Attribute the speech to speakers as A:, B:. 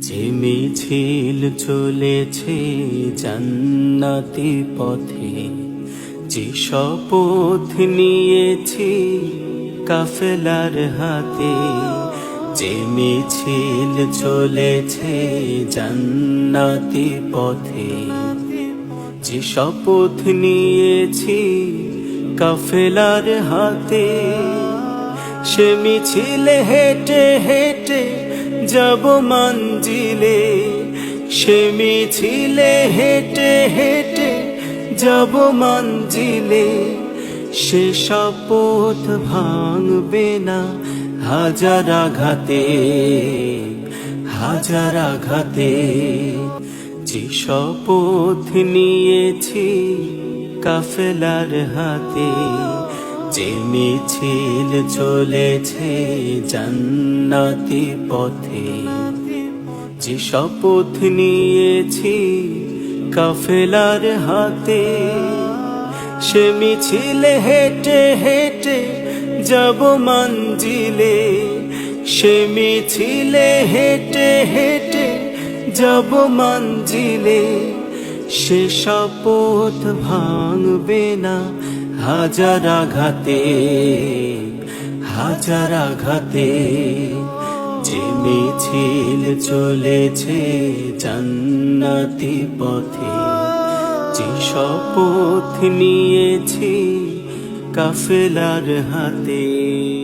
A: যে চলেছে জান্নাতি পথে। যে শপথ নিয়েছি কাফেলার হাতে, যে মিছিল চলেছে জান্নাতি পথে। যে শপথ নিয়েছি কাফেলার হাতে, সে মিছিলে হেঁটে হেঁটে যাব মঞ্জিলে, সে মিছিলে হেঁটে হেঁটে যাব মঞ্জিলে। সে শপথ ভাঙবে না হাজার আঘাতে হাজার আঘাতে। যে শপথ নিয়েছি কাফেলার হাতে যে মিছিল চলেছে জান্নাতি পথে, যে শপথ নিয়েছি কাফেলার হাতে, সে মিছিলে হেঁটে হেঁটে যাব মঞ্জিলে, সে মিছিলে হেঁটে হেঁটে যাব মঞ্জিলে, সে শপথ ভাঙবে না হাজার আঘাতে হাজার আঘাতে যে মিছিল চলেছে জান্নাতি পথে যে শপথ নিয়েছি কাফেলার হাতে।